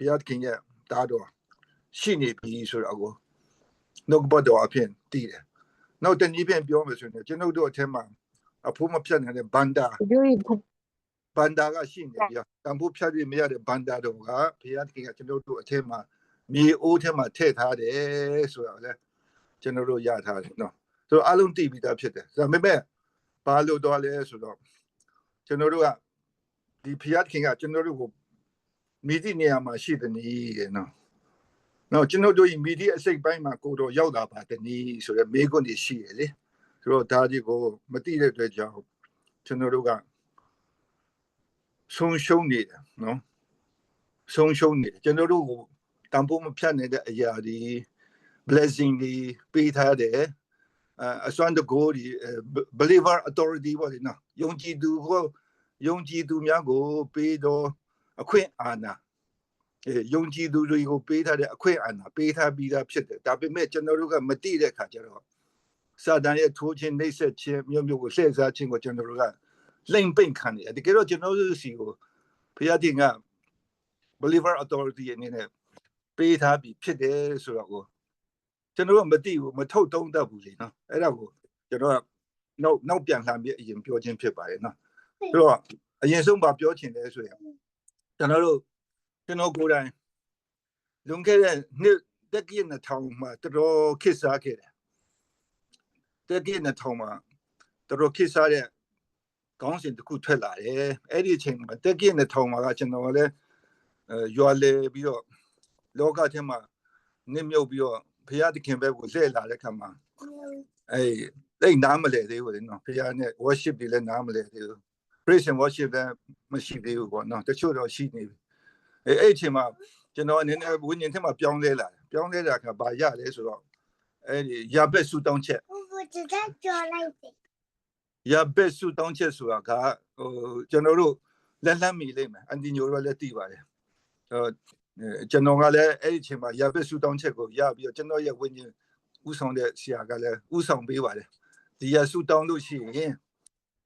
ဘုရားသခင်ရဲ့တားတော်ရှိနေပြီဆိုတော့ကိုနှုတ်ကပတ်တော်အဖြစ်တည်တယ်နောက်တနည်းဖြင့်ပြောမယ်ဆိုရင်ကျွန်ုပ်တို့အထက်မှာအဖို့မဖြတ်နိုင်တဲ့ဘန္တာ Yuri ဘန္တာကရှိနေပြီတန်ဖို့ဖြတ်ရမရတဲ့ဘန္တာတော်ကဘုရားသခင်ကကျွန်တော်တို့အထက်မှာမြေအိုးထဲမှာထည့်ထားတယ်ဆိုတော့လေကျွန်တော်တို့ရထားတယ်နော်ဆိုတော့အလုံးတည်ပြီးသားဖြစ်တယ်ဒါပေမဲ့ဘာလို့တော့လဲဆိုတော့ကျွန်တော်တို့ကဒီဘုရားသခင်ကကျွန်တော်တို့ကို မိသည့်နေရာမှာရှိတဲ့နည်းတဲ့နော်နော်ကျွန်တော်တို့ဤမိသည့်အစိတ်ပိုင်းမှာကိုတော်ရောက်လာပါတဲ့နည်းဆိုတော့မေးခွန်းတွေရှိရလေဆိုတော့ဒါဒီကိုမသိတဲ့အတွက်ကြောင့်ကျွန်တော်တို့ကဆုံးရှုံးနေတယ်နော်ဆုံးရှုံးနေတယ်ကျွန်တော်တို့ကိုတန်ဖိုးမဖြတ်နိုင်တဲ့အရာတွေ blessing တွေပေးထားတယ်အအစွမ်းတကိုးဒီ believer authority ပေါ့လေနော်ယုံကြည်သူကိုယုံကြည်သူများကိုပေးတော့ အခွင့်အာဏာအဲယုံကြည်သူတွေကိုပေးထားတဲ့အခွင့်အာဏာပေးထားပြီးသားဖြစ်တယ်ဒါပေမဲ့ကျွန်တော်တို့ကမသိတဲ့ခါကျတော့စာတန်ရဲ့ထိုးခြင်းနှိပ်စက်ခြင်းမျိုးမျိုးကိုလှည့်စားခြင်းကိုကျွန်တော်တို့ကလိမ့်ပိတ်ခံရတယ်တကယ်တော့ကျွန်တော်တို့စီကိုဘုရားတင်က believer authority အနေနဲ့ပေးထားပြီးဖြစ်တယ်ဆိုတော့ကိုကျွန်တော်တို့မသိဘူးမထုတ်သုံးတတ်ဘူးလေနော်အဲ့ဒါကိုကျွန်တော်ကနောက်နောက်ပြန်လှမ်းပြီးအရင်ပြောခြင်းဖြစ်ပါတယ်နော်ဆိုတော့အရင်ဆုံးပါပြောချင်တယ်ဆိုရင် ကျွန်တော်တို့ကျွန်တော်ကိုယ်တိုင်လွန်ခဲ့တဲ့နှစ်တက္ကီနှစ်ထောင်မှာတော်တော်ခစ်စားခဲ့တယ်တက္ကီနှစ်ထောင်မှာတော်တော်ခစ်စားတဲ့ကောင်းစဉ်တစ်ခုထွက်လာတယ်အဲ့ဒီအချိန်မှာတက္ကီနှစ်ထောင်မှာကကျွန်တော်ကလည်းအဲရွာလေပြီးတော့လောကထဲမှာနစ်မြုပ်ပြီးတော့ဘုရားသခင်ဘက်ကိုလှည့်လာတဲ့ခါမှာအဲအဲ့နားမလဲသေးဘူးလေနော်ဘုရားနဲ့ worship တွေလည်းနားမလဲသေးဘူး praise and worship ပဲမရှိသေးဘူးပေါ့နော်တချို့တော့ရှိနေပြီအဲအဲ့အချိန်မှာကျွန်တော်အနေနဲ့ဝိညာဉ်ထဲမှာပြောင်းလဲလာတယ်ပြောင်းလဲတာကဘာရလဲဆိုတော့အဲ့ဒီရဘက်ဆူတောင်းချက်ကျွန်တော်ပြောလိုက်တယ်ရဘက်ဆူတောင်းချက်ဆိုတာကဟိုကျွန်တော်တို့လက်လက်မိလိမ့်မယ်အန်တီညိုတို့လည်းသိပါတယ်ဟိုကျွန်တော်ကလည်းအဲ့ဒီအချိန်မှာရဘက်ဆူတောင်းချက်ကိုရပြီးတော့ကျွန်တော်ရဲ့ဝိညာဉ်ဥဆောင်တဲ့ဆရာကလည်းဥဆောင်ပေးပါတယ်ဒီရဆူတောင်းလို့ရှိရင်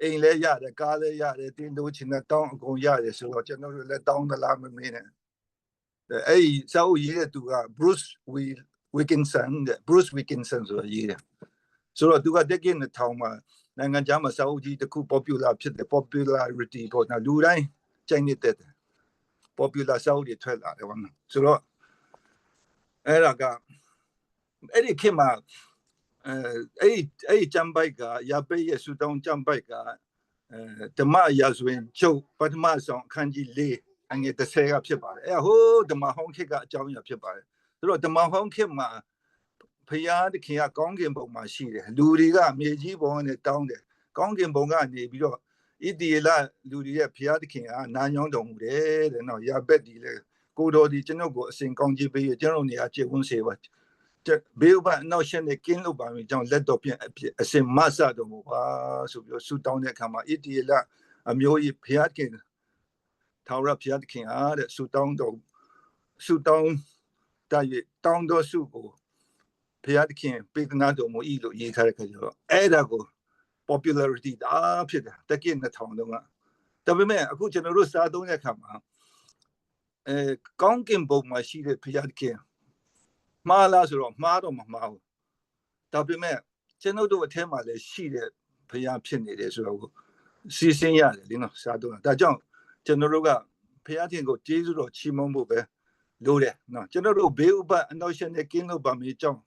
အိမ်လည်းရတယ်ကားလည်းရတယ်တင်းတို့ချင်တဲ့တောင်းအကုန်ရတယ်ဆိုတော့ကျွန်တော်တို့လည်းတောင်းသလားမမေးနဲ့အဲ့ဒီစာအုပ်ရေးတဲ့သူက Bruce Wilkinson တဲ့ Bruce Wilkinson ဆိုတာရေးတယ်ဆိုတော့သူကတက်ကင်းထောင်မှာနိုင်ငံခြားမှာစာအုပ်ကြီးတစ်ခု popular ဖြစ်တယ် popularity ပေါ့နော်လူတိုင်းကြိုက်နေတဲ့ popular စာအုပ်တွေထွက်လာတယ်ဗောနော်ဆိုတော့အဲ့ဒါကအဲ့ဒီခေတ်မှာ အဲအဲ့အဲ့ကျမ်ဘိုက်ကယာပိတ်ရဲ့ဆူတောင်းကျမ်ဘိုက်ကအဲဓမ္မရာဇဝင်ချုပ်ပထမဆုံးအခန်းကြီး၄အငယ်30ကဖြစ်ပါတယ်အဲ့ဟိုးဓမ္မဟောင်းခေတ်ကအကြောင်းအရာဖြစ်ပါတယ်ဆိုတော့ဓမ္မဟောင်းခေတ်မှာဖရာသခင်ကကောင်းကင်ဘုံမှာရှိတယ်လူတွေကမြေကြီးဘုံနဲ့တောင်းတယ်ကောင်းကင်ဘုံကနေပြီးတော့ဣတိယလလူတွေရဲ့ဖရာသခင်ကနာညောင်းတော်မူတယ်တဲ့နော်ယာဘက်ဒီလေကိုတော်ဒီကျွန်ုပ်ကိုအစဉ်ကောင်းကြီးပေးရကျွန်တော်နေရာကျေဝန်းစေပါ ဘေးဥပနောက်ရှင်းနေကင်းလို့ပါမယ်ကြောင့်လက်တော်ပြင်အစဉ်မဆတော်မူပါဆိုပြီးတော့ဆူတောင်းတဲ့အခါမှာဣတိယလအမျိုးကြီးဖရာသခင်ထာဝရဖရာသခင်အားတဲ့ဆူတောင်းတော်ဆူတောင်းတရတောင်းတော်ဆုကိုဘုရားသခင်ပေးသနာတော်မူ၏လို့ရေးထားတဲ့ခါကျတော့အဲ့ဒါကို popularity ဒါဖြစ်တယ်တက်ကင်း2000တုန်းကဒါပေမဲ့အခုကျွန်တော်တို့စားသုံးတဲ့အခါမှာအဲကောင်းကင်ဘုံမှာရှိတဲ့ဘုရားသခင် မှားလားဆိုတော့မှားတော့မမှားဘူးဒါပေမဲ့ကျွန်တော်တို့အထက်မှာလည်းရှိတဲ့ဘုရားဖြစ်နေတယ်ဆိုတော့စီစဉ်ရတယ်လीနော်စားသုံးတာဒါကြောင့်ကျွန်တော်တို့ကဘုရားသခင်ကိုကျေးဇူးတော်ချီးမွမ်းဖို့ပဲလိုတယ်နော်ကျွန်တော်တို့ဘေးဥပအနောက်ရှင်နဲ့ကင်းလို့ပါမေးကြောင်း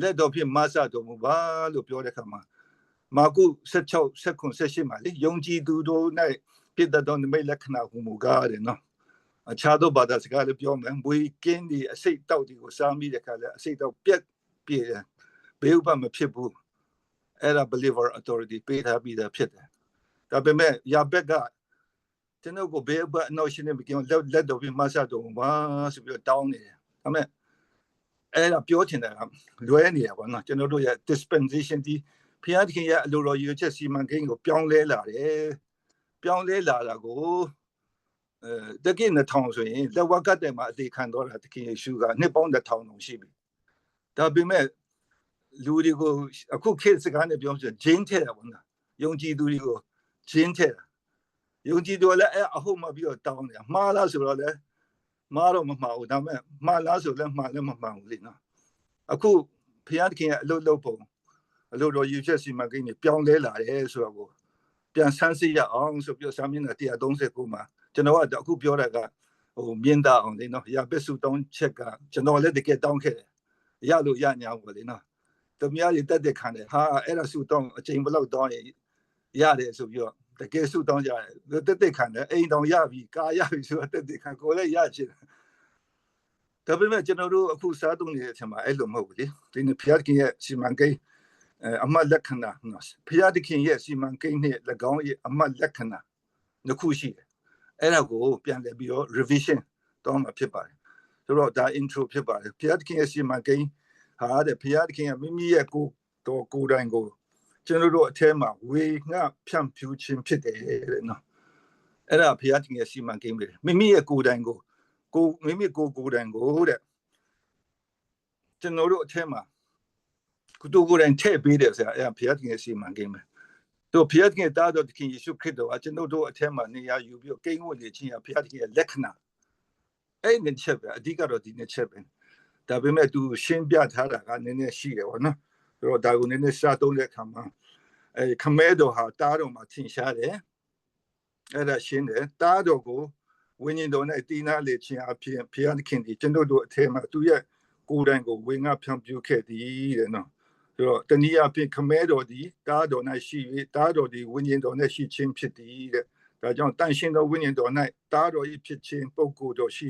လက်တော်ဖြင့်မဆတော်မူပါလို့ပြောတဲ့အခါမှာမာကု16 19 18မှာလေယုံကြည်သူတို့၌ဖြစ်တဲ့တော်နိမိတ်လက္ခဏာဟူမူကားတဲ့နော် အခြားသောဘာသာစကားလည်းပြောမယ်ဘွေကင်းဒီအစိတ်တောက်ဒီကိုစားမိတဲ့အခါလည်းအစိတ်တောက်ပြက်ပြေတယ်ဘေးဥပမဖြစ်ဘူးအဲ့ဒါ believer authority ပေးထားပြီးသားဖြစ်တယ်ဒါပေမဲ့ယာဘက်ကကျွန်တော်ကိုဘေးဥပအနောက်ရှင်နေမကင်းလက်လက်တော်ဖြင့်မဆတော်မူပါဆိုပြီးတော့တောင်းနေတယ်ဒါပေမဲ့အဲ့ဒါပြောချင်တာကလွဲနေရပါတော့ကျွန်တော်တို့ရဲ့ dispensation ဒီဖျားသခင်ရဲ့အလိုတော်ရည်ချက်စီမံကိန်းကိုပြောင်းလဲလာတယ်ပြောင်းလဲလာတာကိုအဲ တကိနှစ်ထောင်ဆိုရင်လက်ဝက်ကတ်တယ်မှာအသေးခံတော့တာသခင်ယေရှုကနှစ်ပေါင်းတစ်ထောင်လုံးရှိပြီဒါပေမဲ့လူတွေကိုအခုခေတ်စကားနဲ့ပြောဆိုဂျင်းထဲတာပေါ့နော်ယုံကြည်သူတွေကိုဂျင်းထဲတာယုံကြည်သူလည်းအဲ့အဟုတ်မှပြီးတော့တောင်းတယ်မှားလားဆိုတော့လည်းမှားတော့မမှားဘူးဒါပေမဲ့မှားလားဆိုလည်းမှားလည်းမမှားဘူးလေနော်အခုဖျားသခင်ရဲ့အလုပ်လုပ်ပုံအလုပ်တော်ယူချက်စီမံကိန်းကြီးပြောင်းလဲလာတယ်ဆိုတော့ကိုပြန်ဆန်းစစ်ရအောင်ဆိုပြီးစာမျက်နှာ139မှာ ကျွန်တော်ကအခုပြောတာကဟိုမြင်တာအောင်လေနော်ရပစ်စုတောင်းချက်ကကျွန်တော်လည်းတကယ်တောင်းခဲ့တယ်ရလို့ရညာဘူးလေနော်သူများတွေတက်တဲ့ခံတယ်ဟာအဲ့ဒါစုတောင်းအချိန်ဘယ်လောက်တောင်းရင်ရတယ်ဆိုပြီးတော့တကယ်စုတောင်းကြတယ်တက်တက်ခံတယ်အိမ်တောင်ရပြီကာရပြီဆိုတော့တက်တက်ခံကိုလည်းရချင်တယ်ဒါပေမဲ့ကျွန်တော်တို့အခုစားသုံးနေတဲ့အချိန်မှာအဲ့လိုမဟုတ်ဘူးလေဒီနေ့ဖျားခင်ရဲ့စီမံကိန်းအမတ်လက္ခဏာနော်ဖျားခင်ရဲ့စီမံကိန်းနဲ့၎င်းရဲ့အမတ်လက္ခဏာနှစ်ခုရှိတယ် အဲ့ဒါကိုပြန်လည်ပြီးတော့ revision တော့မှာဖြစ်ပါတယ်ဆိုတော့ဒါ intro ဖြစ်ပါတယ်ဖျားခင်ရဲ့စီမံကိန်းဟာတဲ့ဖျားခင်ကမိမိရဲ့ကိုယ်တော်ကိုယ်တိုင်ကိုကျွန်တော်တို့အထဲမှာဝေငှဖြန့်ဖြူးခြင်းဖြစ်တယ်တဲ့နော်အဲ့ဒါဖျားခင်ရဲ့စီမံကိန်းပဲမိမိရဲ့ကိုယ်တိုင်ကိုကိုမိမိကိုကိုယ်တိုင်ကိုတဲ့ကျွန်တော်တို့အထက်မှာကုတူကိုယ်တိုင်ထည့်ပေးတယ်ဆရာအဲ့ဘုရားသခင်ရဲ့စီမံကိန်းပဲ တို့ဘုရားသခင်တားတော်သခင်ယေရှုခရစ်တော်ကကျွန်တော်တို့အထက်မှာနေရာယူပြီးတော့ကိန်းဝတ်နေခြင်းကဘုရားသခင်ရဲ့လက္ခဏာအဲ့ဒီချက်ပဲအဓိကတော့ဒီနှစ်ချက်ပဲဒါပေမဲ့သူရှင်းပြထားတာကနည်းနည်းရှိတယ်ဗောနော်ဆိုတော့ဒါကိုနည်းနည်းစားသုံးတဲ့အခါမှာအဲခမဲတော်ဟာတားတော်မှာထင်ရှားတယ်အဲ့ဒါရှင်းတယ်တားတော်ကိုဝိညာဉ်တော်နဲ့တည်နာလေခြင်းအဖြစ်ဘုရားသခင်ဒီကျွန်တော်တို့အထက်မှာသူရဲ့ကိုယ်တိုင်ကိုဝေငှဖြန့်ပြခဲ့သည်တဲ့နော် ဆိုတော့တနည်းအားဖြင့်ခမဲတော်ဒီတားတော်၌ရှိ၍တားတော်ဒီဝိညာဉ်တော်နဲ့ရှိခြင်းဖြစ်သည်တဲ့ဒါကြောင့်တန်ရှင်သောဝိညာဉ်တော်၌တားတော်၏ဖြစ်ခြင်းပုဂ္ဂိုလ်တော်ရှိ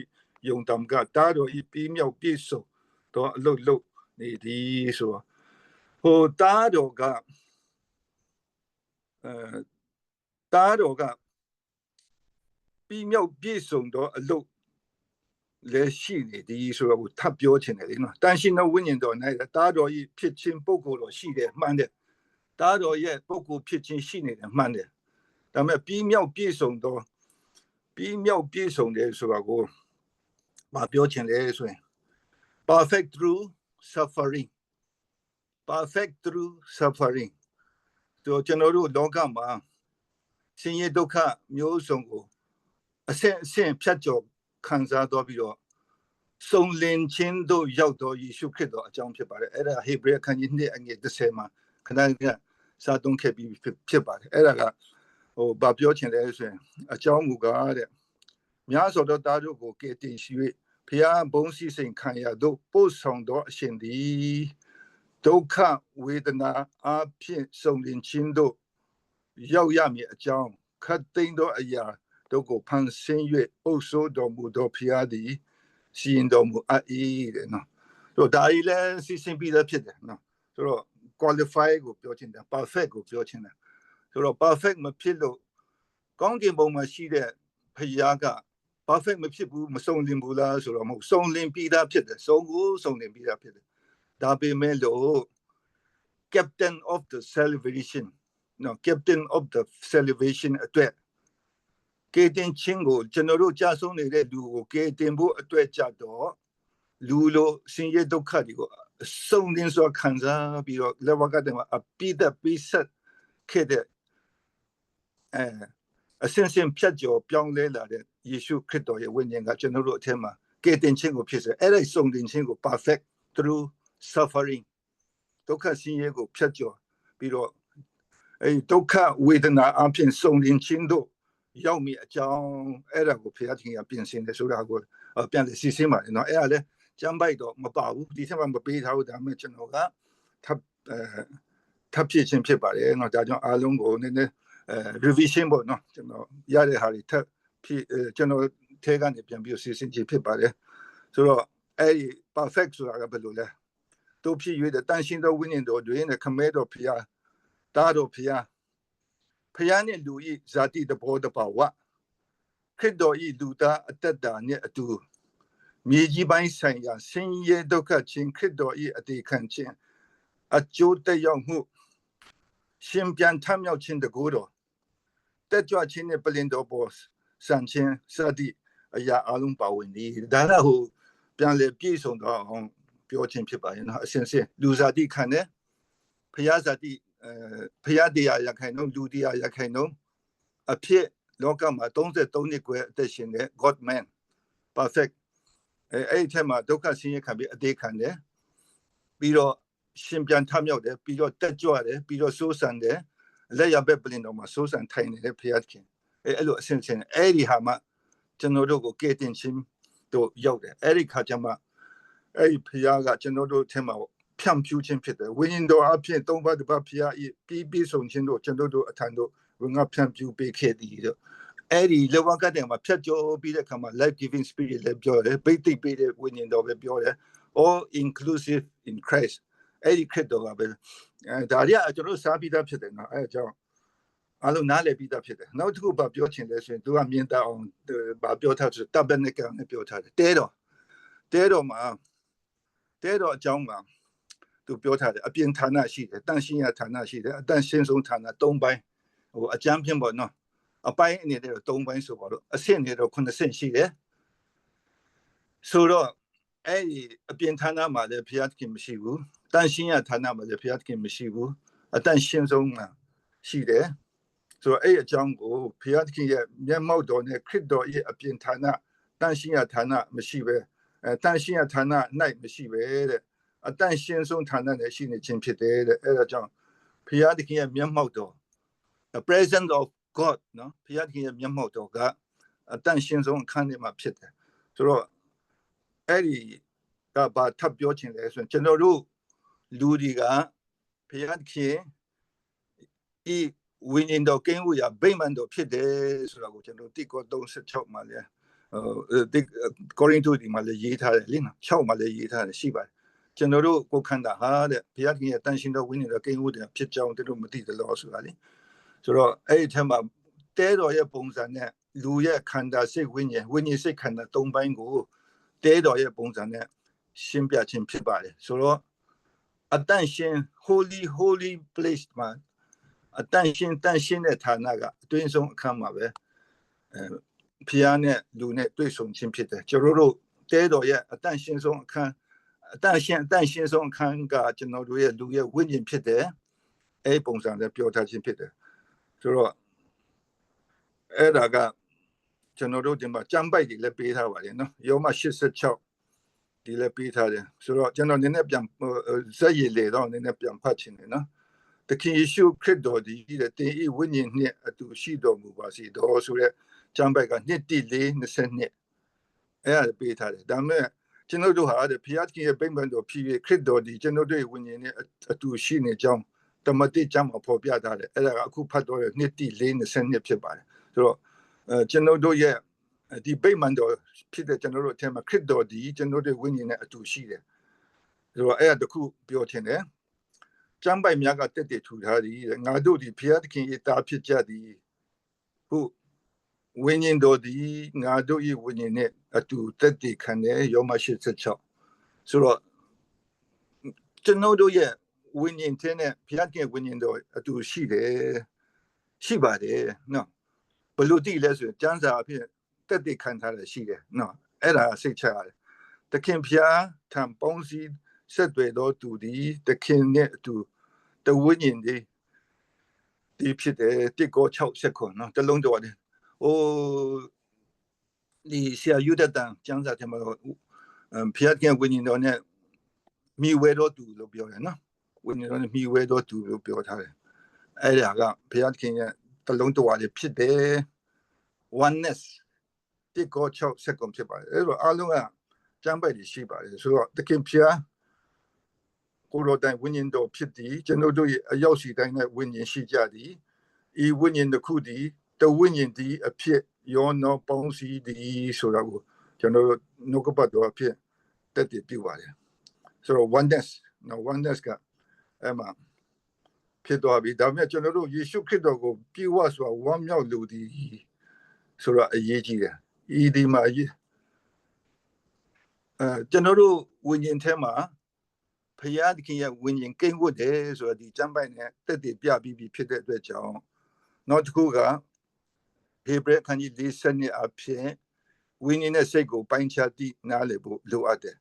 ယုံတမ်ကတားတော်၏ပြီးမြောက်ပြည့်စုံတော့အလုတ်လုတ်နေသည်ဆိုတော့ဟိုတားတော်ကအဲတားတော်ကပြီးမြောက်ပြည့်စုံသောအလုတ် လည်းရှိနေသည်ဆိုတော့ထပ်ပြောချင်တယ်လေနော်တန်ရှင်သောဝိညာဉ်တော်၌တားတော်၏ဖြစ်ခြင်းပုဂ္ဂိုလ်တော်ရှိတယ်မှန်တယ်တားတော်ရဲ့ပုဂ္ဂိုလ်ဖြစ်ခြင်းရှိနေတယ်မှန်တယ်ဒါပေမဲ့ပြီးမြောက်ပြည့်စုံသောပြီးမြောက်ပြည့်စုံတယ်ဆိုတော့ကိုမပြောချင်လဲဆိုရင် perfect through suffering perfect through suffering တို့ကျွန်တော်တို့လောကမှာဆင်းရဲဒုက္ခမျိုးစုံကိုအဆင့်အဆင့်ဖြတ်ကျော် ခံစားတော့ပြီးတော့စုံလင်ခြင်းတို့ရောက်တော်ယေရှုခရစ်တော်အကြောင်းဖြစ်ပါတယ်အဲ့ဒါဟေဘရဲခန်းကြီးနှစ်အငယ်30မှာခဏကစာသုံးခဲ့ပြီးဖြစ်ပါတယ်အဲ့ဒါကဟိုဗာပြောချင်တယ်ဆိုရင်အကြောင်းမူကားတဲ့များစွာသောသားတို့ကိုကယ်တင်ရှိ၍ဖျားဘုံစီစိန်ခံရတို့ပို့ဆောင်သောအရှင်သည်ဒုက္ခဝေဒနာအဖြစ်စုံလင်ခြင်းတို့ရောက်ရမည်အကြောင်းခတ်သိမ်းသောအရာ တို့ကိုဖန်ဆင်း၍အုပ်စိုးတော်မူသောဖျားသည်စီရင်တော်မူအပ်၏တဲ့နော်တို့ဒါကြီးလဲစီစဉ်ပြီးသားဖြစ်တယ်နော်ဆိုတော့ qualify ကိုပြောချင်တယ် perfect ကိုပြောချင်တယ်ဆိုတော့ perfect မဖြစ်လို့ကောင်းကင်ဘုံမှာရှိတဲ့ဖျားက perfect မဖြစ်ဘူးမစုံလင်ဘူးလားဆိုတော့မဟုတ်စုံလင်ပြီးသားဖြစ်တယ်စုံကိုစုံလင်ပြီးသားဖြစ်တယ်ဒါပေမဲ့လို့ captain of the celebration no captain of the celebration အတွက် ကေတင်ချင်းကိုကျွန်တော်တို့ကြားဆုံးနေတဲ့လူကိုကေတင်ဖို့အတွက်ကြတော့လူလိုဆင်းရဲဒုက္ခတွေကိုစုံလင်စွာခံစားပြီးတော့လက်ဝကတည်းကအပိဒပိဆက်ခဲ့တဲ့အဲအစင်စင်ဖြတ်ကျော်ပြောင်းလဲလာတဲ့ယေရှုခရစ်တော်ရဲ့ဝိညာဉ်ကကျွန်တော်တို့အထက်မှာကေတင်ချင်းကိုဖြစ်စေအဲ့ဒီစုံလင်ချင်းကို perfect through suffering ဒုက္ခဆင်းရဲကိုဖြတ်ကျော်ပြီးတော့အဲဒီဒုက္ခဝေဒနာအပြင်စုံလင်ခြင်းတို့ ရောက်မိအကြောင်းအဲ့ဒါကိုဖခင်ကပြင်ဆင်တယ်ဆိုတာကိုပြန်လေစီစဉ်ပါတယ်နော်အဲ့ဒါလည်းကျမ်းပိုက်တော့မပါဘူးဒီဆက်မှာမပေးထားဘူးဒါပေမဲ့ကျွန်တော်ကထပ်အဲထပ်ဖြစ်ခြင်းဖြစ်ပါတယ်နော်ဒါကြောင့်အားလုံးကိုနည်းနည်းအဲ revision ပေါ့နော်ကျွန်တော်ရတဲ့ဟာတွေထပ်ဖြစ်ကျွန်တော်ထဲကနေပြန်ပြီးစီစဉ်ခြင်းဖြစ်ပါတယ်ဆိုတော့အဲ့ဒီ perfect ဆိုတာကဘယ်လိုလဲတို့ဖြစ်၍တန်ရှင်းသောဝိညာဉ်တော်တွင်ခမဲတော်ဖျားတားတော်ဖျား ဖျားနဲ့လူဤဇာတိတဘောတဘာဝခရစ်တော်ဤလူသားအသက်တာနဲ့အတူမြေကြီးပိုင်းဆိုင်ရာဆင်းရဲဒုက္ခချင်းခရစ်တော်ဤအသေးခံခြင်းအကျိုးတက်ရောက်မှုရှင်ပြန်ထမြောက်ခြင်းတကူတော်တက်ကြွခြင်းနဲ့ပလင်တော်ဘောစံခြင်းစသည်အရာအလုံးပါဝင်သည်ဒါကဟိုပြန်လေပြည့်စုံတော့အောင်ပြောခြင်းဖြစ်ပါရဲ့နော်အစင်စင်လူဇာတိခံတယ်ဖျားဇာတိ အဲဖျားတရားရခိုင်နှုန်းလူတရားရခိုင်နှုန်းအဖြစ်လောကမှာ33နှစ်ခွဲအသက်ရှင်တဲ့ God man perfect အဲအဲ့ဒီထက်မှာဒုက္ခဆင်းရဲခံပြီးအသေးခံတယ်ပြီးတော့ရှင်ပြန်ထမြောက်တယ်ပြီးတော့တက်ကြွတယ်ပြီးတော့စိုးစံတယ်လက်ရဘက်ပလင်တော်မှာစိုးစံထိုင်နေတဲ့ဖျားခင်အဲအဲ့လိုအဆင့်ဆင့်အဲ့ဒီဟာမှကျွန်တော်တို့ကိုကဲတင်ချင်းတို့ရောက်တယ်အဲ့ဒီခါကျမှအဲ့ဒီဖျားကကျွန်တော်တို့ထဲမှာ ဖြန့်ဖြူးခြင်းဖြစ်တယ်ဝိညာဉ်တော်အဖြစ်သုံးပါးတစ်ပါးဖျားဤပြီးပြီးဆုံးခြင်းတို့ကျွန်တော်တို့အထံတို့ဝင်ငါဖြန့်ဖြူးပေးခဲ့သည်တို့အဲ့ဒီလောကကတဲ့မှာဖြတ်ကျော်ပြီးတဲ့ခါမှာ life giving spirit လည်းပြောတယ်ဗိသိက်ပေးတဲ့ဝိညာဉ်တော်ပဲပြောတယ် all inclusive in Christ အဲ့ဒီခရစ်တော်ကပဲအဲဒါရီကကျွန်တော်စားပြီးသားဖြစ်တယ်နော်အဲအကြောင်းအလုံးနားလည်ပြီးသားဖြစ်တယ်နောက်တစ်ခုဘာပြောချင်လဲဆိုရင်သူကမြင်တတ်အောင်ဘာပြောထားဆို tabernacle နဲ့ပြောထားတယ်တဲတော်တဲတော်မှာတဲတော်အကြောင်းမှာ သူပြောထားတယ်အပြင်ဌာနရှိတယ်တန်ရှင်းရဌာနရှိတယ်အတန်ရှင်းဆုံးဌာန၃ပိုင်းဟိုအကျမ်းဖြင့်ပေါ့နော်အပိုင်းအနေနဲ့တော့၃ပိုင်းဆိုပါတော့အဆင့်နေတော့9ဆင့်ရှိတယ်ဆိုတော့အဲ့ဒီအပြင်ဌာနမှာလည်းဘုရားသခင်မရှိဘူးတန်ရှင်းရဌာနမှာလည်းဘုရားသခင်မရှိဘူးအတန်ရှင်းဆုံးမှာရှိတယ်ဆိုတော့အဲ့အကြောင်းကိုဘုရားသခင်ရဲ့မျက်မှောက်တော်နဲ့ခရစ်တော်ရဲ့အပြင်ဌာနတန်ရှင်းရဌာနမရှိပဲအဲတန်ရှင်းရဌာန၌မရှိပဲတဲ့ အတန်ရှင်းဆုံးဌာနနဲ့ရှိနေခြင်းဖြစ်တယ်တဲ့အဲ့ဒါကြောင့်ဘုရားသခင်ရဲ့မျက်မှောက်တော် the presence of God နော်ဘုရားသခင်ရဲ့မျက်မှောက်တော်ကအတန်ရှင်းဆုံးအခန်းထဲမှာဖြစ်တယ်ဆိုတော့အဲ့ဒီကဘာထပ်ပြောချင်လဲဆိုရင်ကျွန်တော်တို့လူတွေကဘုရားသခင်ဤဝိညာဉ်တော်ကင်းဝရဗိမာန်တော်ဖြစ်တယ်ဆိုတာကိုကျွန်တော်တိကော36မှာလဲဟိုတိကိုရင်တိုဒီမှာလဲရေးထားတယ်လင်းနော်6မှာလဲရေးထားတယ်ရှိပါတယ် ကျွန်တော်တို့ကိုခန္ဓာဟာတဲ့ဘုရားသခင်ရဲ့တန်ရှင်တော်ဝိညာဉ်တော်ကင်းဝတယ်ဖြစ်ကြောင်းတို့မသိသလို့ဆိုတာလေဆိုတော့အဲ့ဒီထက်မှာတဲတော်ရဲ့ပုံစံနဲ့လူရဲ့ခန္ဓာစိတ်ဝိညာဉ်ဝိညာဉ်စိတ်ခန္ဓာ၃ပိုင်းကိုတဲတော်ရဲ့ပုံစံနဲ့ရှင်းပြခြင်းဖြစ်ပါတယ်ဆိုတော့အတန့်ရှင် holy holy place မှာအတန့်ရှင်တန့်ရှင်တဲ့ဌာနကအတွင်းဆုံးအခန်းမှာပဲအဲဖျားနဲ့လူနဲ့တွေ့ဆုံခြင်းဖြစ်တယ်ကျွန်တော်တို့တဲတော်ရဲ့အတန့်ရှင်ဆုံးအခန်း အတန့်ရှင်အတန့်ရှင်ဆုံးအခန်းကကျွန်တော်တို့ရဲ့လူရဲ့ဝိညာဉ်ဖြစ်တယ်အဲပုံစံနဲ့ပြောထားခြင်းဖြစ်တယ်ဆိုတော့အဲ့ဒါကကျွန်တော်တို့ဒီမှာကြမ်းပိုက်တွေလည်းပေးထားပါတယ်နော်ယောမ86ဒီလည်းပေးထားတယ်ဆိုတော့ကျွန်တော်နည်းနည်းပြန်ဇက်ရည်လေတော့နည်းနည်းပြန်ဖတ်ချင်တယ်နော်သခင်ယေရှုခရစ်တော်ဒီတဲ့တင်ဤဝိညာဉ်နှင့်အတူရှိတော်မူပါစေတော်ဆိုတဲ့ကြမ်းပိုက်ကနှစ်တိလေး22အဲ့ဒါပေးထားတယ်ဒါပေမဲ့ ကျွန်တော်တို့ဟာတဲ့ဖျားခင်ရဲ့ဗိမ္မာန်တော်ဖြစ်ဖြစ်ခရစ်တော်ဒီကျွန်တော်တို့ရဲ့ဝိညာဉ်နဲ့အတူရှိနေကြောင်းတမတိကျမ်းမှာဖော်ပြထားတယ်အဲ့ဒါကအခုဖတ်တော့တဲ့နှစ်တိလေး22ဖြစ်ပါတယ်ဆိုတော့အဲကျွန်တော်တို့ရဲ့ဒီဗိမာန်တော်ဖြစ်တဲ့ကျွန်တော်တို့အထက်မှာခရစ်တော်ဒီကျွန်တော်တို့ဝိညာဉ်နဲ့အတူရှိတယ်ဆိုတော့အဲ့ဒါတခုပြောချင်တယ်ကျမ်းပိုက်များကတက်တက်ထူထားသည်ငါတို့ဒီဖျားသခင်၏တာဖြစ်ကြသည်ဟု ဝိညာဉ်တော်ဒီငါတို့၏ဝိညာဉ်နဲ့အတူတက်တက်ခံတယ်ယောမရှိ16ဆိုတော့ကျွန်တော်တို့ရဲ့ဝိညာဉ်တဲ့နဲ့ဘုရားခင်ဝိညာဉ်တော်အတူရှိတယ်ရှိပါတယ်နော်ဘလို့တိလဲဆိုရင်ကျမ်းစာအဖြစ်တက်တက်ခံထားတယ်ရှိတယ်နော်အဲ့ဒါစိတ်ချရတယ်တခင်ဘုရားထံပေါင်းစည်းဆက်သွယ်တော်သူဒီတခင်နဲ့အတူတဝိညာဉ်ဒီဒီဖြစ်တယ်တစ်ကို6ဆက်ခွန်နော်တလုံးတော်တယ် ဟိုဒီဆရာယူဒတန်ကျမ်းစာထဲမှာဘုရားခင်ဝိညာဉ်တော်နဲ့မိဝဲတော်သူလို့ပြောတယ်နော်ဝိညာဉ်တော်နဲ့မိဝဲတော်သူလို့ပြောထားတယ်အဲ့ဒါကဘုရားခင်ရဲ့တလုံးတော်လေးဖြစ်တယ် oneness တစ်ကို6 second ဖြစ်ပါတယ်အဲ့တော့အားလုံးကကျမ်းပိုက်တွေရှိပါတယ်ဆိုတော့တခင်ဖျားကိုလိုတိုင်းဝိညာဉ်တော်ဖြစ်သည်ကျွန်တော်တို့ရဲ့အရောက်စီတိုင်းနဲ့ဝိညာဉ်ရှိကြသည်ဤဝိညာဉ်တစ်ခုသည် တဝိညာဉ်သည်အဖြစ်ယောနောပေါင်းစည်းသည်ဆိုတာကိုကျွန်တော်တို့နှုတ်ကပတ်တော်အဖြစ်တက်တည်ပြုပါတယ်ဆိုတော့ oneness နော် oneness ကအဲ့မှာဖြစ်သွားပြီဒါပေမဲ့ကျွန်တော်တို့ယေရှုခရစ်တော်ကိုပြေဝစွာဝမ်းမြောက်လူသည်ဆိုတော့အရေးကြီးတယ်ဤဒီမှာအဲကျွန်တော်တို့ဝိညာဉ်ထဲမှာဖရာသခင်ရဲ့ဝိညာဉ်ကိန်းဝတ်တယ်ဆိုတော့ဒီကျမ်းပိုက်နဲ့တက်တည်ပြပြီးပြီဖြစ်တဲ့အတွက်ကြောင့်နောက်တစ်ခုက ဟေဘရဲခန်းကြီး40နှစ်အဖြစ်ဝိညာဉ်နဲ့စိတ်ကိုပိုင်းခြားတည်နားလည်ဖို့လိုအပ်တယ်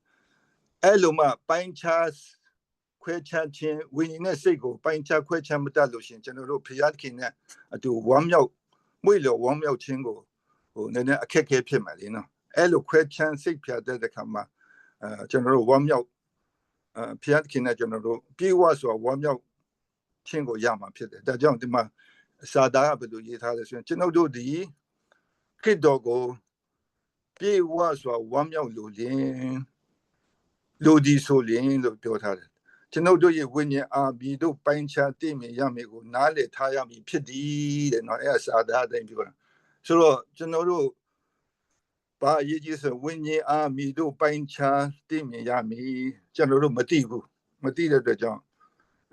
အဲ့လိုမှပိုင်းခြားခွဲခြားခြင်းဝိညာဉ်နဲ့စိတ်ကိုပိုင်းခြားခွဲခြားမတတ်လို့ရှင်ကျွန်တော်တို့ဖရာသခင်နဲ့အတူဝမ်းမြောက်မွေ့လျော်ဝမ်းမြောက်ခြင်းကိုဟိုနည်းနည်းအခက်အခဲဖြစ်မှာလေနော်အဲ့လိုခွဲချမ်းစိတ်ဖြာတဲ့ခါမှာအဲကျွန်တော်တို့ဝမ်းမြောက်အဲဖျားခင်နဲ့ကျွန်တော်တို့ပြေဝဆိုဝမ်းမြောက်ချင်းကိုရမှာဖြစ်တယ်ဒါကြောင့်ဒီမှာ စာသားကဘယ်လိုရေးထားလဲဆိုရင်ကျွန်တော်တို့ဒီခရစ်တော်ကိုပြေဝဆိုဝမ်းမြောက်လို့လင်းလူဒီဆိုလင်းလို့ပြောထားတယ်ကျွန်ုပ်တို့ရဲ့ဝိညာဉ်အာဘီတို့ပိုင်းခြားတည်မြင်ရမယ်ကိုနားလည်ထားရမည်ဖြစ်သည်တဲ့နော်အဲ့ဒါစာသားအတိုင်းပြောတာဆိုတော့ကျွန်တော်တို့ဘာအရေးကြီးဆိုဝိညာဉ်အာမီတို့ပိုင်းခြားတည်မြင်ရမည်ကျွန်တော်တို့မသိဘူးမသိတဲ့အတွက်ကြောင့်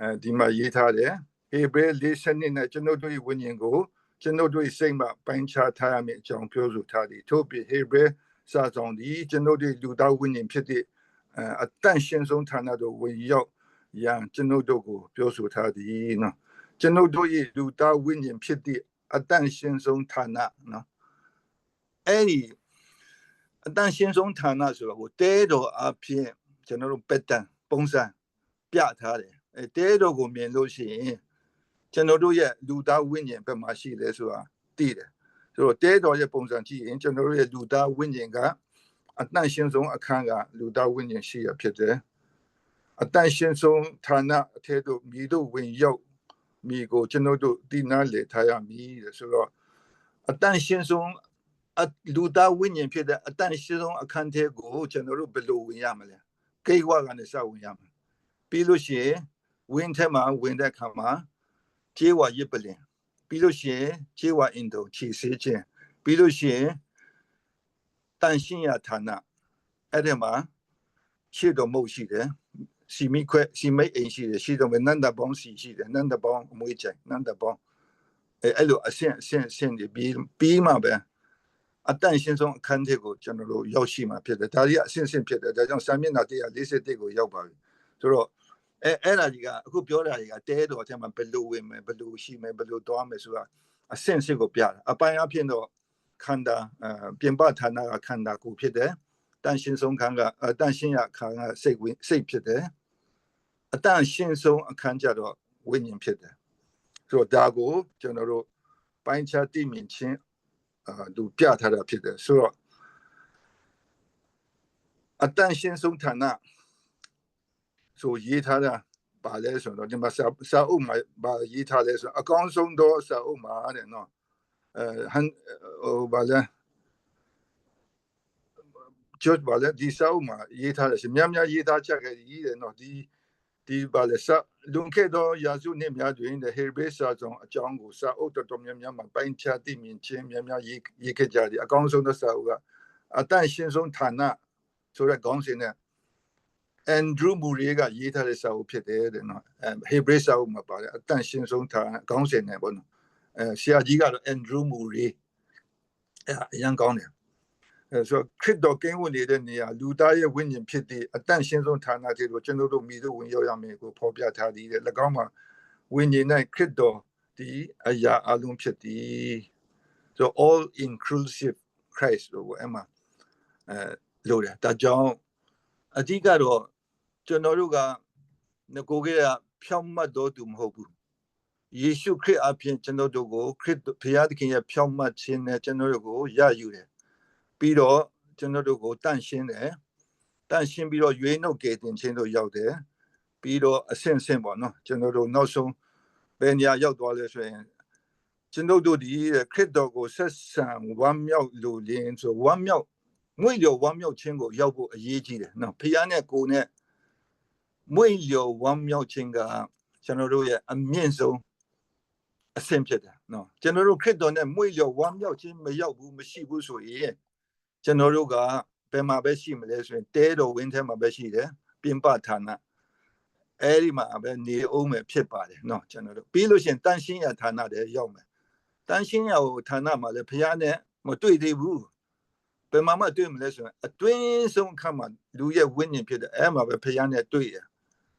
အဲဒီမှာရေးထားတယ် ဟေဘရဲလေးစနစ်နဲ့ကျွန်တော်တို့ရဲ့ဝိညာဉ်ကိုကျွန်တော်တို့စိတ်မှာပိုင်းခြားထားရမယ့်အကြောင်းပြောဆိုထားသည်ထို့ပြင်ဟေဘရဲစာဆောင်သည်ကျွန်တော်တို့လူသားဝိညာဉ်ဖြစ်တဲ့အတန့်ရှင်းဆုံးဌာနတို့ဝင်ရောက်ရန်ကျွန်ုပ်တို့ကိုပြောဆိုထားသည်နော်ကျွန်ုပ်တို့ရဲ့လူသားဝိညာဉ်ဖြစ်တဲ့အတန့်ရှင်းဆုံးဌာနနော်အဲ့ဒီအတန့်ရှင်းဆုံးဌာနဆိုတော့တဲတော်အဖြစ်ကျွန်တော်တို့ပက်တန်ပုံစံပြထားတယ်အဲတဲတော်ကိုမြင်လို့ရှိရင် ကျွန်တော်တို့ရဲ့လူသားဝိညာဉ်ဘက်မှာရှိတယ်ဆိုတာသိတယ်ဆိုတော့တဲတော်ရဲ့ပုံစံကြည့်ရင်ကျွန်တော်တို့ရဲ့လူသားဝိညာဉ်ကအတန့်ရှင်းဆုံးအခန်းကလူသားဝိညာဉ်ရှိရဖြစ်တယ်အတန့်ရှင်းဆုံးဌာနအထဲသို့မိတို့ဝင်ရောက်မိကိုကျွန်တော်တို့ဒီနားလေထားရမည်တဲ့ဆိုတော့အတန့်ရှင်းဆုံးအလူသားဝိညာဉ်ဖြစ်တဲ့အတန့်ရှင်းဆုံးအခန်းထဲကိုကျွန်တော်တို့ဘယ်လိုဝင်ရမလဲကိဝကနေစဝင်ရမယ်ပြီးလို့ရှိရင်ဝင်ထဲမှာဝင်တဲ့အခါမှာ ခြေဝါရစ်ပလင်ပြီးလို့ရှိရင်ခြေဝါအင်ဒိုခြေဆေးခြင်းပြီးလို့ရှိရင်တန်ရှင်းရဌာနအဲ့ဒီမှာရှေ့တော်မုတ်ရှိတယ်စီမိခွဲစီမိတ်အိမ်ရှိတယ်ရှေ့တော်မှာနန္ဒဘောင်းစီရှိတယ်နန္ဒဘောင်းအမွေးချိုင်နန္ဒဘောင်းအဲ့အဲ့လိုအဆင့်အဆင့်အဆင့်ဒီပြီးပြီးမှပဲအတန်ရှင်းဆုံးအခန်းထဲကိုကျွန်တော်တို့ရောက်ရှိမှာဖြစ်တယ်ဒါကြီးအဆင့်ဆင့်ဖြစ်တယ်ဒါကြောင့်စာမျက်နှာ141ကိုရောက်ပါပြီဆိုတော့ အဲအဲ့ဒါကြီးကအခုပြောတာကြီးကတဲတော်အထက်မှာဘယ်လိုဝင်မယ်ဘယ်လိုရှိမယ်ဘယ်လိုသွားမယ်ဆိုတာအဆင့်ဆင့်ကိုပြတာအပိုင်းအဖြစ်တော့ခန္ဓာအပြင်ပဌာနကခန္ဓာကိုဖြစ်တယ်တန်ရှင်းဆုံးခန်းကအတန်ရှင်းရခန်းကစိတ်ဝင်စိတ်ဖြစ်တယ်အတန်ရှင်းဆုံးအခန်းကြတော့ဝိညာဉ်ဖြစ်တယ်ဆိုတော့ဒါကိုကျွန်တော်တို့ပိုင်းခြားသိမြင်ခြင်းအာလူပြထားတာဖြစ်တယ်ဆိုတော့အတန်ရှင်းဆုံးဌာန ဆိုရေးထားတာပါလဲဆိုတော့ဒီမှာစာစာအုပ်မှာပါရေးထားလဲဆိုအကောင်းဆုံးသောစာအုပ်မှာတဲ့နော်အဲဟန်ဟိုဘာလဲကျုပ်ဘာလဲဒီစာအုပ်မှာရေးထားတယ်ရှင်များများရေးထားချက်ခဲ့ကြီးတယ်နော်ဒီဒီဘာလဲစာလွန်ခဲ့သောရာစုနှစ်များတွင် the heritage စာဆောင်အကြောင်းကိုစာအုပ်တော်တော်များများမှာပိုင်းခြားသိမြင်ခြင်းများများရေးရေးခဲ့ Andrew Murray ကရေးထားတဲ့စာအုပ်ဖြစ်တယ်တဲ့နော်အဲ Hebrew စာအုပ်မှာပါတယ်အတန့်ရှင်းဆုံးဌာနခေါင်းစဉ်နဲ့ပေါ့နော်အဲဆရာကြီးကတော့ Andrew Murray အဲအရန်ကောင်းတယ်အဲဆိုခရစ်တော်ကင်းဝင်နေတဲ့နေရာလူသားရဲ့ဝိညာဉ်ဖြစ်တဲ့အတန့်ရှင်းဆုံးဌာနတွေကိုကျွန်တော်တို့မိတို့ဝင်ရောက်ရမယ်ကိုဖော်ပြထားသည်တဲ့၎င်းမှာဝိညာဉ်၌ခရစ်တော်ဒီအရာအလုံးဖြစ်သည် so all inclusive Christ လို့အမှအဲလို့တယ်ဒါကြောင့်အဓိကတော့ ကျွန်တော်တို့ကငကိုကရဖြောင့်မတ်တော်သူမဟုတ်ဘူးယေရှုခရစ်အပြင်ကျွန်တော်တို့ကိုခရစ်ဘုရားသခင်ရဲ့ဖြောင့်မတ်ခြင်းနဲ့ကျွန်တော်တို့ကိုရယူတယ်ပြီးတော့ကျွန်တော်တို့ကိုတန့်ရှင်းတယ်တန့်ရှင်းပြီးတော့ရွေးနှုတ်ကယ်တင်ခြင်းတို့ရောက်တယ်ပြီးတော့အဆင့်ဆင့်ပေါ့နော်ကျွန်တော်တို့နောက်ဆုံးဘယ်နေရာရောက်သွားလဲဆိုရင်ကျွန်တော်တို့ဒီခရစ်တော်ကိုဆက်ဆံဝမ်းမြောက်လို့လင်းဆိုဝမ်းမြောက်မွေ့လျော်ဝမ်းမြောက်ခြင်းကိုရောက်ဖို့အရေးကြီးတယ်နော်ဖခင်နဲ့ကိုယ်နဲ့ မွေလျော်ဝမ်းမြောက်ခြင်းကကျွန်တော်တို့ရဲ့အမြင့်ဆုံးအဆင့်ဖြစ်တယ်နော်ကျွန်တော်တို့ခရစ်တော်နဲ့မွေလျော်ဝမ်းမြောက်ခြင်းမရောက်ဘူးမရှိဘူးဆိုရင်ကျွန်တော်တို့ကဘယ်မှာပဲရှိမလဲဆိုရင်တဲတော်ဝင်းထဲမှာပဲရှိတယ်ပြင်ပဌာနအဲ့ဒီမှာပဲနေအောင်ပဲဖြစ်ပါတယ်နော်ကျွန်တော်တို့ပြီးလို့ရှိရင်တန်ရှင်းရဌာနတဲ့ရောက်မယ်တန်ရှင်းရဟိုဌာနမှာလည်းဘုရားနဲ့မတွေ့သေးဘူးဘယ်မှာမှတွေ့မလဲဆိုရင်အတွင်းဆုံးအခါမှာလူရဲ့ဝိညာဉ်ဖြစ်တဲ့အဲ့မှာပဲဘုရားနဲ့တွေ့ရ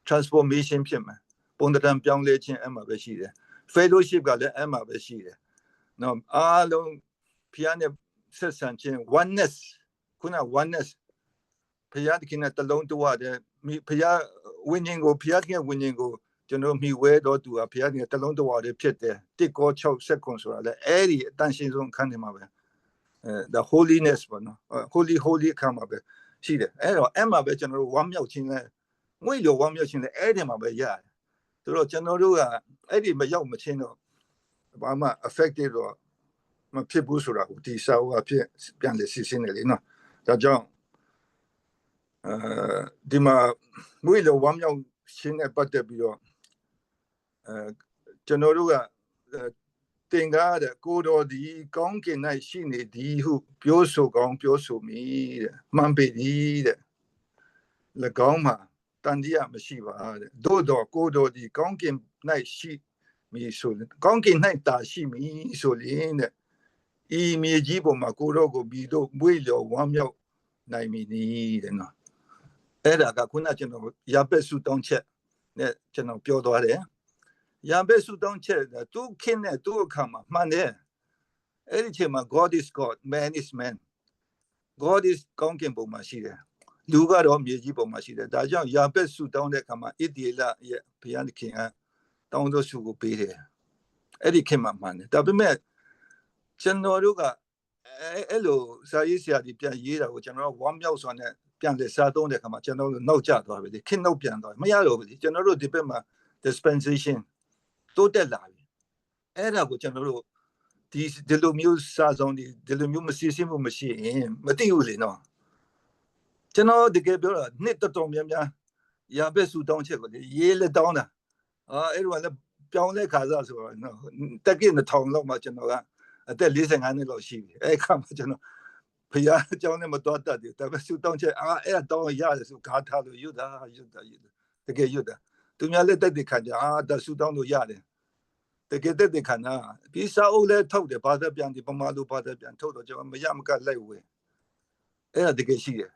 transformation ဖြစ်မှာပုံတံပြောင်းလဲခြင်းအဲ့မှာပဲရှိတယ် fellowship ကလည်းအဲ့မှာပဲရှိတယ်နော်အားလုံးဖျားနဲ့ဆက်ဆံခြင်း oneness ခုန oneness ဖျားတခင်နဲ့တလုံးတဝတဲ့မိဖျားဝိညာဉ်ကိုဖျားတခင်ဝိညာဉ်ကိုကျွန်တော်မိဝဲတော်သူကဖျားတခင်တလုံးတဝတဲ့ဖြစ်တယ်တစ်ကော6စက္ကွန်ဆိုတာလေအဲ့ဒီအတန်ရှင်ဆုံးအခန်းထဲမှာပဲအဲ the holiness ပေါ့နော် holy holy အခန်းမှာပဲရှိတယ်အဲ့တော့အဲ့မှာပဲကျွန်တော်တို့ဝမ်းမြောက်ခြင်းနဲ့ ငွေလိုဝမ်းမြောက်ခြင်းလဲအဲ့ဒီမှာပဲရတယ်ဆိုတော့ကျွန်တော်တို့ကအဲ့ဒီမရောက်မချင်းတော့ဘာမှ affected တော့မဖြစ်ဘူးဆိုတာကိုဒီစာအုပ်အဖြစ်ပြန်လေစစ်စင်းနေလေနော်ဒါကြောင့်အဲဒီမှာငွေလိုဝမ်းမြောက်ခြင်းနဲ့ပတ်သက်ပြီးတော့အဲကျွန်တော်တို့ကအဲတင်ကားတဲ့ကိုတော်ဒီကောင်းကင်၌ရှိနေသည်ဟု ပြောဆိုကောင်းပြောဆိုမိတဲ့မှန်ပေသည်တဲ့၎င်းမှာ တန်တရားမရှိပါတဲ့သို့တော့ကိုတော်ဒီကောင်းကင်၌ရှိမည်ဆိုရင်ကောင်းကင်၌တာရှိမည်ဆိုရင်တဲ့ဤမြေကြီးပေါ်မှာကိုတော်ကိုပြီးတော့မွေးလျော်ဝမ်းမြောက်နိုင်မည်နီးတဲ့နော်အဲ့ဒါကခုနကျွန်တော်ရပက်စုတောင်းချက်နဲ့ကျွန်တော်ပြောသွားတယ်ရပက်စုတောင်းချက်သူခင်းတဲ့သူ့အခါမှာမှန်တယ်အဲ့ဒီချိန်မှာ God is God man is man God is ကောင်းကင်ဘုံမှာရှိတယ် လူကတော့မြေကြီးပေါ်မှာရှိတယ်ဒါကြောင့်ယာပက်စုတောင်းတဲ့အခါမှာဣတိလရဲ့ဘုရားသခင်ကတောင်းသောဆုကိုပေးတယ်အဲ့ဒီခင်မှာမှန်တယ်ဒါပေမဲ့ကျွန်တော်တို့ကအဲအဲ့လိုစာရေးဆရာကြီးပြန်ရေးတာကိုကျွန်တော်တို့ဝမ်းမြောက်စွာနဲ့ပြန်လေစားသုံးတဲ့အခါမှာကျွန်တော်တို့နောက်ကျသွားပြီလေခင်နှုတ်ပြန်သွားမရတော့ဘူးလေကျွန်တော်တို့ဒီဘက်မှာ dispensation တိုးတက်လာပြီအဲ့ဒါကိုကျွန်တော်တို့ဒီဒီလိုမျိုးစာဆုံးဒီဒီလိုမျိုးမစီစဉ်မှုမရှိရင်မသိဘူးလေနော် ကျွန်တော်တကယ်ပြောတာနှစ်တော်တော်များများရာဘက်ဆူတောင်းချက်ကိုလေရေးလက်တောင်းတာအာအဲ့လိုလည်းပြောင်းလဲခါစားဆိုတော့နော်တက်ကင်းထောင်လောက်မှကျွန်တော်ကအသက်45နှစ်လောက်ရှိပြီအဲ့ခါမှကျွန်တော်ဖျားအကြောင်းနဲ့မတော်တတ်တယ်ဒါပေမဲ့ဆူတောင်းချက်အာအဲ့တောင်းရတယ်ဆိုဂါထားလို့ယူတာယူတာယူတာတကယ်ယူတာသူများလက်တက်တဲ့ခံကြအာဒါဆူတောင်းလို့ရတယ်တကယ်တက်တဲ့ခံနာဒီစာအုပ်လည်းထုတ်တယ်ဘာသာပြန်ဒီပမာလိုဘာသာပြန်ထုတ်တော့ကျွန်တော်မရမကလိုက်ဝဲအဲ့ဒါတကယ်ရှိတယ်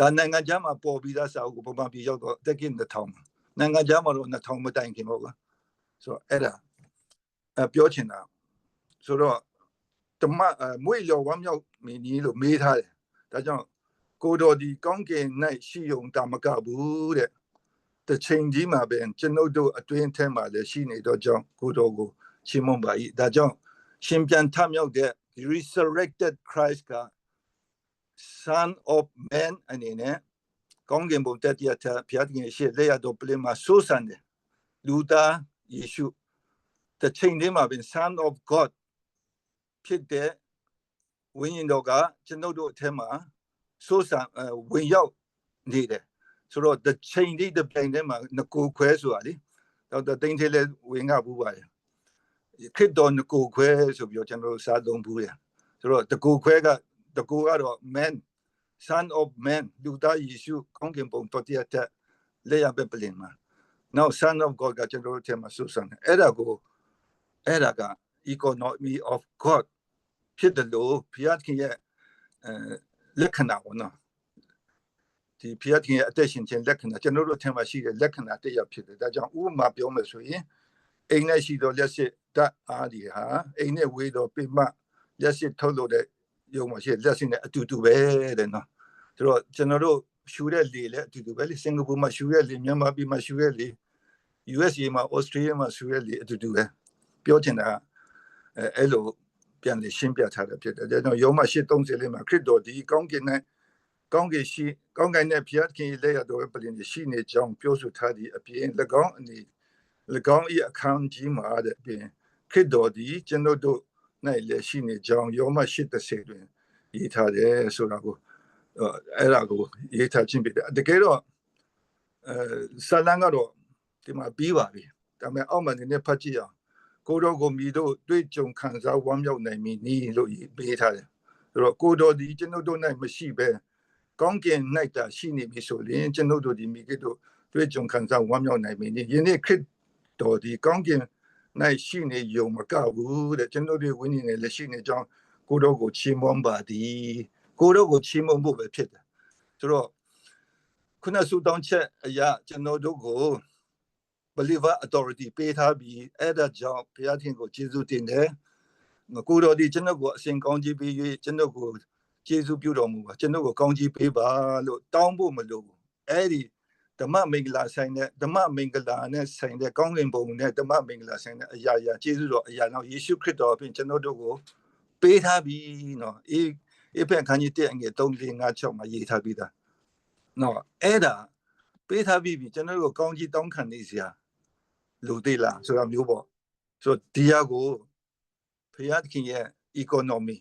ဒါနိုင်ငံခြားမှာပေါ်ပြီးသားစာအုပ်ကိုပမာပြည်ရောက်တော့တက်ကင်း2000နိုင်ငံခြားမှာတော့2000မတိုင်ခင်ပေါ့ကွာဆိုတော့အဲ့ဒါအပြောချင်တာဆိုတော့တမမွေလျော်ဝမ်းမြောက်မင်းကြီးလို့မေးထားတယ်ဒါကြောင့်ကိုတော်ဒီကောင်းကင်၌ရှိုံတာမကဘူးတဲ့တချိန်ကြီးမှာပဲကျွန်ုပ်တို့အတွင်းထဲမှာလည်းရှိနေတော့ကြောင့်ကိုတော်ကိုချီးမွမ်းပါ၏ဒါကြောင့်ရှင်ပြန်ထမြောက်တဲ့ resurrected Christ က son of man အနေနဲ့ကောင်းကင်ဘုံတက်ရတဲ့ဘုရားသခင်ရှေ့လက်ရတော်ပလင်မှာဆိုးဆန်တယ်လူသားယေရှုတချိန်တည်းမှာပင် son of god ဖြစ်တဲ့ဝိညာဉ်တော်ကကျွန်ုပ်တို့အထက်မှာဆိုးဆန်ဝင်ရောက်နေတယ်ဆိုတော့ the chain ဒီ the plane ထဲမှာငကိုခွဲဆိုတာလေတော့တိန်သေးလဲဝင်ကဘူးပါတယ်ခရစ်တော်ငကိုခွဲဆိုပြီးတော့ကျွန်တော်စာသုံးဘူးတယ်ဆိုတော့တကိုခွဲက တကိုကတော့ man son of man လူသားယေရှုကောင်းကင်ဘုံတော်တရားတဲ့လက်ရပဲပလင်မှာ now son of god ကကျွန်တော်တို့ထဲမှာဆိုးဆန်တယ်အဲ့ဒါကိုအဲ့ဒါက economy of god ဖြစ်တယ်လို့ဘုရားသခင်ရဲ့အဲလက္ခဏာပေါ့နော်ဒီဘုရားသခင်ရဲ့အသက်ရှင်ခြင်းလက္ခဏာကျွန်တော်တို့အထက်မှာရှိတဲ့လက္ခဏာတစ်ယောက်ဖြစ်တယ်ဒါကြောင့်ဥပမာပြောမယ်ဆိုရင်အိမ်နဲ့ရှိသောလက်စစ်ဓာတ်အားဒီဟာအိမ်နဲ့ဝေးသောပိမလက်စစ်ထုတ်လို့တဲ့ ရုံမှာရှိလက်စစ်နဲ့အတူတူပဲတဲ့နော်ဆိုတော့ကျွန်တော်တို့ရှူတဲ့လေလည်းအတူတူပဲလေစင်ကာပူမှာရှူတဲ့လေမြန်မာပြည်မှာရှူတဲ့လေ USA မှာ Australia မှာရှူတဲ့လေအတူတူပဲပြောချင်တာအဲအဲ့လိုပြန်လေရှင်းပြထားတာဖြစ်တယ်ဒါကြောင့်ယောမ830လေးမှာခရစ်တော်ဒီကောင်းကင်နဲ့ကောင်းကင်ရှိကောင်းကင်နဲ့ဘုရားခင်လက်ရတော်ပလင်ရှိနေကြောင်းပြောဆိုထားသည့်အပြင်၎င်းအနေ၎င်း၏အခန်းကြီးမှာတဲ့အပြင်ခရစ်တော်ဒီကျွန်တော်တို့၌ လည်းရှိနေကြောင်းယောမ830တွင်ရေးထားတယ်ဆိုတာကိုအဲ့ဒါကိုရေးထားခြင်းဖြစ်တယ်တကယ်တော့အဲဆလန်ကတော့ဒီမှာပြီးပါပြီဒါပေမဲ့အောက်မှာနည်းနည်းဖတ်ကြည့်အောင်ကိုတော်ကိုမိတို့တွေ့ကြုံခံစားဝမ်းမြောက်နိုင်မည်နီးလို့ပေးထားတယ်ဆိုတော့ကိုတော်ဒီကျွန်တော်တို့၌မရှိဘဲကောင်းကင်၌တာရှိနေပြီဆိုရင်ကျွန်တော်တို့ဒီမိကတို့တွေ့ကြုံခံစားဝမ်းမြောက်နိုင်မည်နီးယနေ့ခရစ်တော်ဒီကောင်းကင်၌ ရှိနေယုံမကဘူးတဲ့ကျွန်တော်တို့ဝိညာဉ်နဲ့လက်ရှိနေကြောင်းကိုတော်ကိုချီးမွမ်းပါသည်ကိုတော်ကိုချီးမွမ်းဖို့ပဲဖြစ်တယ်ဆိုတော့ခုနဆုတောင်းချက်အရာကျွန်တော်တို့ကို believer authority ပေးထားပြီးအဲ့ဒါကြောင့်ဘုရားသခင်ကိုကျေးဇူးတင်တယ်ငကိုတော်ဒီကျွန်တော်ကိုအစဉ်ကောင်းကြီးပေး၍ကျွန်တော်ကိုကျေးဇူးပြုတော်မူပါကျွန်တော်ကိုကောင်းကြီးပေးပါလို့တောင်းဖို့မလိုဘူးအဲ့ဒီ ဓမ္မမင်္ဂလာဆိုင်တဲ့ဓမ္မမင်္ဂလာနဲ့ဆိုင်တဲ့ကောင်းကင်ဘုံနဲ့ဓမ္မမင်္ဂလာဆိုင်တဲ့အရာရာကျေးဇူးတော်အရာနောက်ယေရှုခရစ်တော်အပြင်ကျွန်တော်တို့ကိုပေးထားပြီနော်အေးအေးဖက်ခန်းကြီးတက်ငယ်3 4 5 6မှာရေးထားပြီးသားနော်အဲ့ဒါပေးထားပြီးပြီကျွန်တော်တို့ကောင်းကြီးတောင်းခံနေစရာလူသေးလားဆိုတာမျိုးပေါ့ဆိုတော့ဒီဟာကိုဖျားသခင်ရဲ့ economy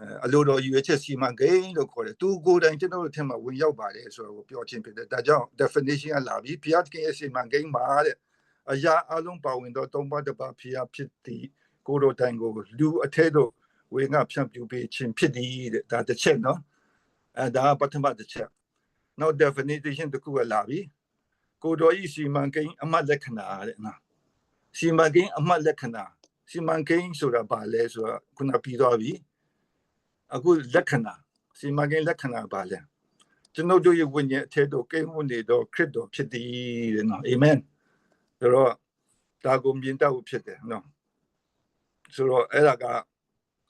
အဲအလိုတော်ရွေးချက်စီမံကိန်းလို့ခေါ်တယ်သူကိုယ်တိုင်ကျွန်တော်တို့ထင်မှာဝင်ရောက်ပါတယ်ဆိုတော့ပြောချင်းဖြစ်တယ်ဒါကြောင့် definition ကလာပြီးဖျားသခင်ရဲ့စီမံကိန်းမှာတဲ့အရာအလုံးပါဝင်တော့သုံးပါးတစ်ပါးဖျားဖြစ်သည်ကိုယ်တော်တိုင်ကိုလူအထက်တို့ဝေငါဖြန့်ပြူပေးခြင်းဖြစ်သည်တဲ့ဒါတစ်ချက်နော်အဲဒါပထမတစ်ချက်နောက် definition တစ်ခုကလာပြီကိုယ်တော်ဤစီမံကိန်းအမှတ်လက္ခဏာတဲ့နော်စီမံကိန်းအမှတ်လက္ခဏာစီမံကိန်းဆိုတာဘာလဲဆိုတော့ခုနပြီးသွားပြီ အခုလက္ခဏာစီမံကိန်းလက္ခဏာဘာလဲကျွန်တော်တို့ရဲ့ဝိညာဉ်အထက်တို့ကိန်းဝင်နေတော့ခရစ်တော်ဖြစ်သည်တဲ့နော်အာမင်ဆိုတော့ဒါကိုမြင်တတ်ဖို့ဖြစ်တယ်နော်ဆိုတော့အဲ့ဒါက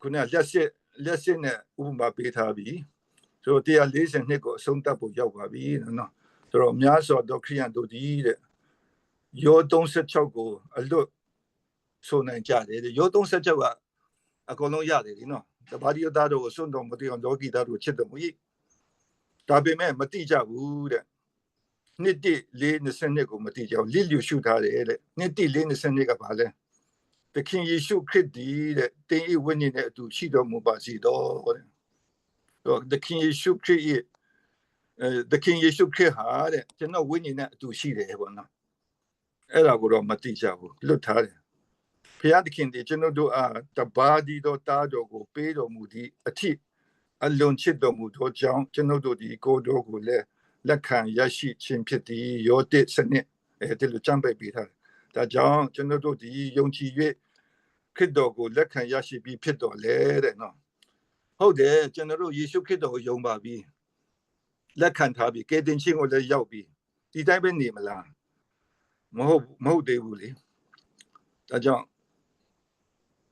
ခုနလက်စစ်လက်စစ်နဲ့ဥပမာပေးထားပြီဆိုတော့140နှစ်ကိုအဆုံးသတ်ဖို့ရောက်ပါပြီနော်ဆိုတော့များစွာသောခရိယန်တို့ဒီတဲ့ယော36ကိုအလွတ်ဆိုနိုင်ကြတယ်တဲ့ယော36ကအကုန်လုံးရတယ်ဒီနော် တပါးဒီယသားတို့ကိုစွန့်တော်မသိအောင်လောကီသားတို့ချစ်တော်မူ၏ဒါပေမဲ့မတိကြဘူးတဲ့နှစ်တိလေး20နှစ်ကိုမတိကြဘူးလစ်လျူရှုထားတယ်တဲ့နှစ်တိလေး20နှစ်ကပါလဲသခင်ယေရှုခရစ်ဒီတဲ့တင်းဤဝိညာဉ်နဲ့အတူရှိတော်မူပါစေတော့တဲ့တော့သခင်ယေရှုခရစ်ရဲ့အဲသခင်ယေရှုခရစ်ဟာတဲ့ကျွန်တော်ဝိညာဉ်နဲ့အတူရှိတယ်ပေါ့နော်အဲ့ဒါကိုတော့မတိကြဘူးလွတ်ထားတယ် ဖျားသခင်ဒီကျွန်တော်တို့အားတပါးဒီတော့တားတော်ကိုပေးတော်မူသည့်အထိအလွန်ချစ်တော်မူသောကြောင့်ကျွန်တော်တို့ဒီကိုယ်တော်ကိုလည်းလက်ခံရရှိခြင်းဖြစ်သည်ယောတစ်စနစ်အဲဒီလိုကြံပိတ်ပေးထားတယ်ဒါကြောင့်ကျွန်တော်တို့ဒီယုံကြည်၍ခရစ်တော်ကိုလက်ခံရရှိပြီးဖြစ်တော်လဲတဲ့နော်ဟုတ်တယ်ကျွန်တော်တို့ယေရှုခရစ်တော်ကိုယုံပါပြီလက်ခံထားပြီကယ်တင်ခြင်းကိုလည်းရောက်ပြီဒီတိုင်းပဲနေမလားမဟုတ်မဟုတ်သေးဘူးလေဒါကြောင့်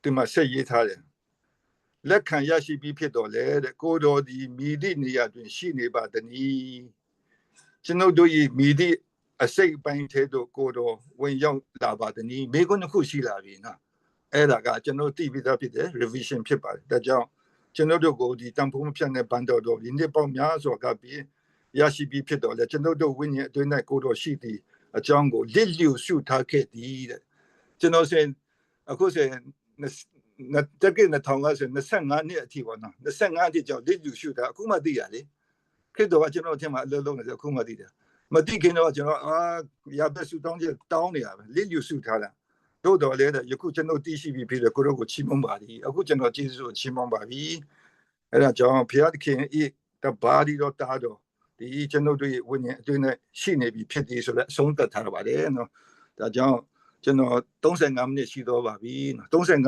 ဒီမှာဆက်ရေးထားတယ်လက်ခံရရှိပြီးဖြစ်တော်လဲတဲ့ကိုတော်ဒီမိသည့်နေရာတွင် ရှိနေပါတည်းကျွန်ုပ်တို့၏မိသည့်အစိတ်ပိုင်းထဲသို့ကိုတော်ဝင်ရောက်လာပါတည်းမိကုန်းတစ်ခုရှိလာပြီနော်အဲ့ဒါကကျွန်တော်သိပြီးသားဖြစ်တယ် revision ဖြစ်ပါတယ်ဒါကြောင့်ကျွန်တော်တို့ကိုဒီတန်ဖိုးမဖြတ်တဲ့ဘန်တော်တော်ဒီနေ့ပေါင်းများစွာကပြီးရရှိပြီးဖြစ်တော်လဲကျွန်တော်တို့ဝိညာဉ်အတွင်း၌ကိုတော်ရှိသည်အကြောင်းကိုလစ်လျူရှုထားခဲ့သည်တဲ့ကျွန်တော်ဆိုအခုဆိုန တက်ကနဲ့ထောင်ကဆို25နှစ်အထိပေါ့နော်25အထိကြောင့်လစ်လျူရှုတာအခုမှသိရလေခရစ်တော်ကကျွန်တော်အထင်မှာအလုံးလုံးနေဆိုအခုမှသိတယ်မသိခင်တော့ကျွန်တော်အာရပတ်စုတောင်းချက်တောင်းနေရပဲလစ်လျူရှုထားတာတို့တော်လည်းယခုကျွန်တော်သိရှိပြီးပြီလေကိုရောကိုချီးမွမ်းပါသည်အခုကျွန်တော်ကျေးဇူးကိုချီးမွမ်းပါပြီအဲ့ဒါကြောင့်ဘုရားသခင်ဤတပါးဒီတော့တားတော့ဒီကျွန်တော်တို့ရဲ့ဝိညာဉ်အတွင်းနဲ့ရှိနေပြီဖြစ်သည်ဆိုတော့အဆုံးသတ်ထားပါတယ်နော်ဒါကြောင့်ကျွန်တော်35မိနစ်ရှိတော့ပါပြီနော်35